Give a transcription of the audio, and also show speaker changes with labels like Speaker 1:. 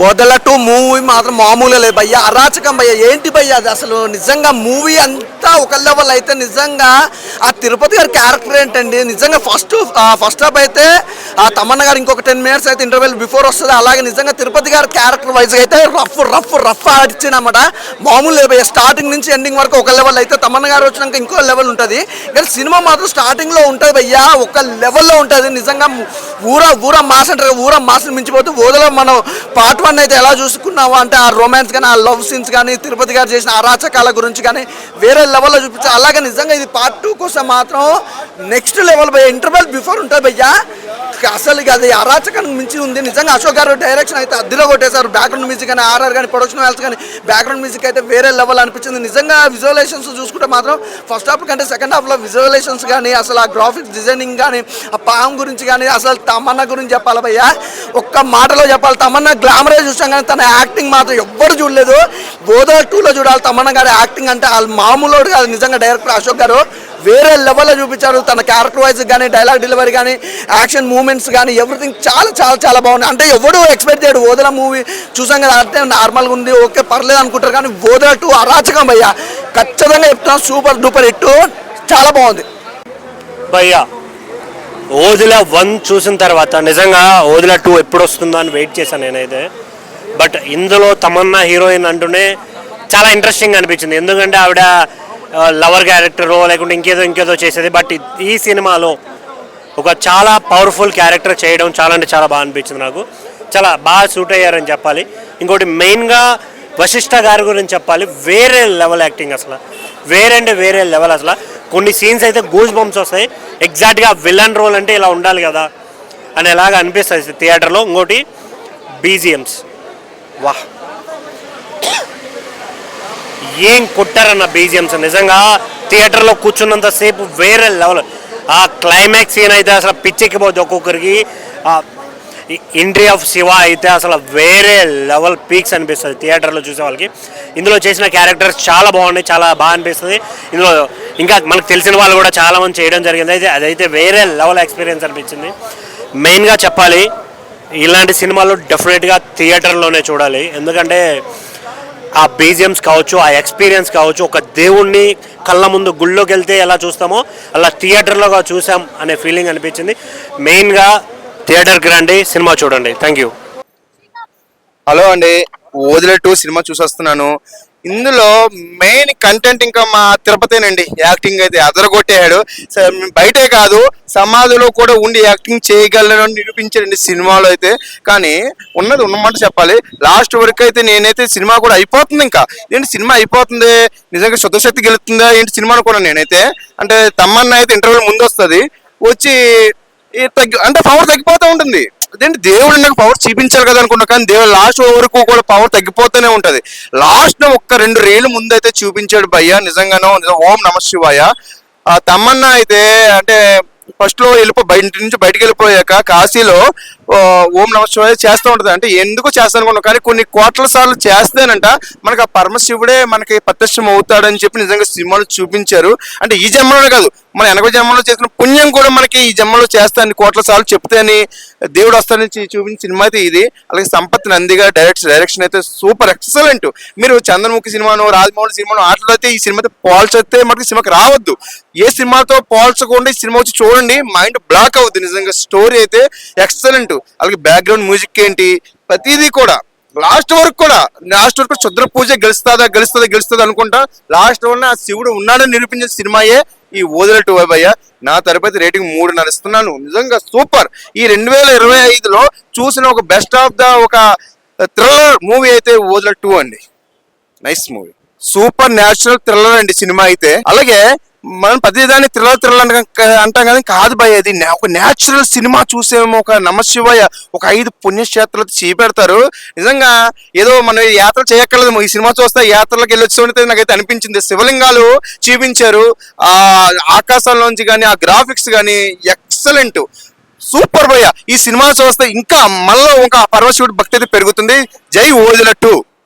Speaker 1: వదలటు movie మాత్రం మామూలుగా లేదు భయ్య. అరాచకం భయ్య. ఏంటి భయ్య అది? అసలు నిజంగా మూవీ అంతా ఒక లెవెల్ అయితే నిజంగా ఆ తిరుపతి గారి క్యారెక్టర్ ఏంటండి? నిజంగా ఫస్ట్ ఫస్ట్ హాఫ్ అయితే ఆ తమన్న గారు ఇంకొక టెన్ మినిట్స్ అయితే ఇంటర్వెల్ బిఫోర్ వస్తుంది. అలాగే నిజంగా తిరుపతి గారి క్యారెక్టర్ వైజ్ అయితే రఫ్ రఫ్ రఫ్ ఆడిచ్చిందన్నమాట. మామూలు స్టార్టింగ్ నుంచి ఎండింగ్ వరకు ఒక లెవెల్ అయితే తమన్న గారు వచ్చినాక ఇంకో లెవెల్ ఉంటుంది. కానీ సినిమా మాత్రం స్టార్టింగ్లో ఉంటుంది భయ్య. ఒక లెవెల్లో ఉంటుంది. నిజంగా ఊర ఊర మాస్ అంటారు ఊర మాస్ని మించిపోతే ఓదలో మనం పార్ట్ వన్ అయితే ఎలా చూసుకున్నాము అంటే ఆ రొమాన్స్ కానీ ఆ లవ్ సీన్స్ కానీ తిరుపతి గారు చేసిన అరాచకాల గురించి కానీ వేరే లెవెల్లో చూపించారు అలాగే నిజంగా ఇది పార్ట్ టూ కోసం మాత్రం నెక్స్ట్ లెవెల్ భయ్య. ఇంటర్వెల్ బిఫోర్ ఉంటుంది భయ్యా. అసలు అది అరాచకానికి మించి ఉంది. నిజంగా అశోక్ గారు డైరెక్షన్ అయితే అద్దెలో కొట్టేశారు. బ్యాక్గ్రౌండ్ మ్యూజిక్ కానీ ఆర్ఆర్ కానీ ప్రొడక్షన్ వాల్స్ కానీ బ్యాక్గ్రౌండ్ మ్యూజిక్ అయితే వేరే లెవెల్ అనిపించింది. నిజంగా విజువలైజేషన్స్ చూసుకుంటే మాత్రం ఫస్ట్ హాఫ్ కంటే సెకండ్ హాఫ్లో విజువలైజేషన్స్ కానీ అసలు ఆ గ్రాఫిక్స్ డిజైనింగ్ కానీ ఆ పాము గురించి కానీ అసలు తమన్నా గురించి చెప్పాలి భయ్యా? ఒక్క మాటలో చెప్పాలి. తమన్నా గ్లామరే చూసాం కానీ తన యాక్టింగ్ మాత్రం ఎవ్వరు చూడలేదు. బోధా టూలో చూడాలి తమన్నా గారి యాక్టింగ్ అంటే వాళ్ళు మామూలు కాదు. నిజంగా డైరెక్టర్ అశోక్ గారు వేరే లెవెల్లో చూపించారు. తన క్యారెక్టర్ వైజ్ కానీ డైలాగ్ డెలివరీ కానీ యాక్షన్ మూమెంట్స్ కానీ ఎవ్రీథింగ్ చాలా చాలా చాలా బాగుంది అంటే ఎవడు ఎక్స్పెక్ట్ చేయడు. ఓదల మూవీ చూసాం కదా అంటే నార్మల్గా ఉంది ఓకే పర్లేదు అనుకుంటారు కానీ ఓదల టూ అరాచకం అయ్యా ఖచ్చితంగా చెప్తున్నా సూపర్ డూపర్ ఇట్టు చాలా బాగుంది.
Speaker 2: భయ్యా ఓదిల వన్ చూసిన తర్వాత నిజంగా ఓదిల టూ ఎప్పుడు వస్తుందో అని వెయిట్ చేశాను నేనైతే. బట్ ఇందులో తమన్నా హీరోయిన్ అంటూనే చాలా ఇంట్రెస్టింగ్ అనిపించింది. ఎందుకంటే ఆవిడ లవర్ క్యారెక్టరో లేకుంటే ఇంకేదో ఇంకేదో చేసేది. బట్ ఈ సినిమాలో ఒక చాలా పవర్ఫుల్ క్యారెక్టర్ చేయడం చాలా అంటే చాలా బాగా అనిపించింది నాకు. చాలా బాగా సూట్ అయ్యారని చెప్పాలి. ఇంకోటి మెయిన్గా వశిష్ఠ గారి గురించి చెప్పాలి. వేరే లెవెల్ యాక్టింగ్ అసలు. వేరే అంటే వేరే లెవెల్ అసలు. కొన్ని సీన్స్ అయితే గూస్ బంప్స్ వస్తాయి ఎగ్జాక్ట్గా విలన్ రోల్ అంటే ఇలా ఉండాలి కదా అని ఎలాగ అనిపిస్తుంది థియేటర్లో ఇంకోటి బీజిఎమ్స్ వాహ్. ఏం కొట్టారన్న బీజిఎమ్స్ నిజంగా థియేటర్లో కూర్చున్నంత సేపు వేరే లెవెల్. ఆ క్లైమాక్స్ సీన్ అయితే అసలు పిచ్చెక్కిపోద్ది ఒక్కొక్కరికి. ఎంట్రీ ఆఫ్ శివ అయితే అసలు వేరే లెవెల్ పీక్స్ అనిపిస్తుంది థియేటర్లో చూసే వాళ్ళకి. ఇందులో చేసిన క్యారెక్టర్స్ చాలా బాగున్నాయి చాలా బాగా అనిపిస్తుంది. ఇందులో ఇంకా మనకు తెలిసిన వాళ్ళు కూడా చాలా మంది చేయడం జరిగింది. అయితే అదైతే వేరే లెవెల్ ఎక్స్పీరియన్స్ అనిపించింది. మెయిన్గా చెప్పాలి ఇలాంటి సినిమాలు డెఫినెట్గా థియేటర్లోనే చూడాలి. ఎందుకంటే ఆ బీజిఎమ్స్ కావచ్చు ఆ ఎక్స్పీరియన్స్ కావచ్చు ఒక దేవుణ్ణి కళ్ళ ముందు గుళ్ళోకి వెళ్తే ఎలా చూస్తామో అలా థియేటర్లోగా చూసాం అనే ఫీలింగ్ అనిపించింది. మెయిన్గా థియేటర్కి రండి సినిమా చూడండి. Thank you.
Speaker 3: హలో అండి వదిలే టూ సినిమా చూసొస్తున్నాను. ఇందులో మెయిన్ కంటెంట్ ఇంకా మా తిరుపతేనండి. యాక్టింగ్ అయితే అదరగొట్టేయాడు బయటే కాదు సమాధిలో కూడా ఉండి యాక్టింగ్ చేయగలను నిరూపించాడండి సినిమాలో అయితే. కానీ ఉన్నది ఉన్నమాట చెప్పాలి. లాస్ట్ వరకు అయితే నేనైతే సినిమా కూడా అయిపోతుంది ఇంకా. ఏంటి సినిమా అయిపోతుంది? నిజంగా శుద్ధశక్తి గెలుతుందా? ఏంటి సినిమా అనుకున్నాను నేనైతే. అంటే తమ్మన్న అయితే ఇంటర్వ్యూ ముందు వస్తుంది వచ్చి తగ్గి అంటే పవర్ తగ్గిపోతూ ఉంటుంది. అదేంటి దేవుడు నాకు పవర్ చూపించాలి కదా అనుకున్నా కానీ దేవుడు లాస్ట్ వరకు కూడా పవర్ తగ్గిపోతూనే ఉంటుంది. లాస్ట్ ఒక్క రెండు రేళ్ళు ముందైతే చూపించాడు భయ్య నిజంగానో నిజం ఓం నమ శివాయ. తమ్మన్న అయితే అంటే ఫస్ట్లో వెళ్ళిపో బయట నుంచి బయటికి వెళ్ళిపోయాక కాశీలో ఓం నమ శివాయ చేస్తూ ఉంటుంది. అంటే ఎందుకు చేస్తాను అనుకున్నాను కానీ కొన్ని కోట్ల సార్లు చేస్తేనంట మనకి ఆ పరమశివుడే మనకి ప్రత్యక్షం అవుతాడని చెప్పి నిజంగా సినిమాలు చూపించారు. అంటే ఈ జన్మలోనే కాదు మన వెనక జన్మలో చేసిన పుణ్యం కూడా మనకి ఈ జన్మలో చేస్తానని కోట్ల సార్లు చెప్తే అని దేవుడు వస్తాడని చూపించిన సినిమా అయితే ఇది. అలాగే సంపత్ నందిగా డైరెక్ట్ డైరెక్షన్ అయితే సూపర్ ఎక్సలెంట్ మీరు చంద్రముఖి సినిమాను రాజమౌళి సినిమాను ఆటలో అయితే ఈ సినిమాతో పోల్చొస్తే మనకి సినిమాకి రావద్దు. ఏ సినిమాతో పోల్చకుండా ఈ సినిమా వచ్చి చూడండి మైండ్ బ్లాక్ అవుద్ది. నిజంగా స్టోరీ అయితే ఎక్సలెంట్ అలాగే బ్యాక్గ్రౌండ్ మ్యూజిక్ ఏంటి? ప్రతిదీ కూడా లాస్ట్ వరకు కూడా లాస్ట్ వరకు క్షుద్ర పూజ గెలుస్తుందా గెలుస్తుందా గెలుస్తుందా అనుకుంటా లాస్ట్ వరకు ఆ శివుడు ఉన్నాడని నిరూపించిన సినిమాయే ఈ ఓదలటు టూ నా తరపతి రేటింగ్ మూడు నడుస్తున్నాను నిజంగా సూపర్. ఈ రెండు వేల ఇరవై ఐదులో చూసిన ఒక బెస్ట్ ఆఫ్ ద ఒక థ్రిల్లర్ మూవీ అయితే ఓదల టూ అండి. Nice movie. Super natural thriller అండి సినిమా అయితే. అలాగే మనం ప్రతిదాన్ని థ్రిల్లర్ థ్రిల్లర్ అంటాం కానీ కాదు భయ ఇది ఒక న్యాచురల్ సినిమా చూసేమో ఒక నమశివయ ఒక ఐదు పుణ్యక్షేత్రాలు చేపెడతారు. నిజంగా ఏదో మనం యాత్ర చేయక్కర్లేదు. ఈ సినిమా చూస్తే యాత్రలకు వెళ్ళి వచ్చి నాకైతే అనిపించింది. శివలింగాలు చూపించారు. ఆ ఆకాశంలోంచి కానీ ఆ గ్రాఫిక్స్ కానీ ఎక్సలెంట్ సూపర్ భయ్య. ఈ సినిమా చూస్తే ఇంకా మళ్ళీ ఒక పరమశివుడి భక్తి అయితే పెరుగుతుంది. జై ఓదిలట్టు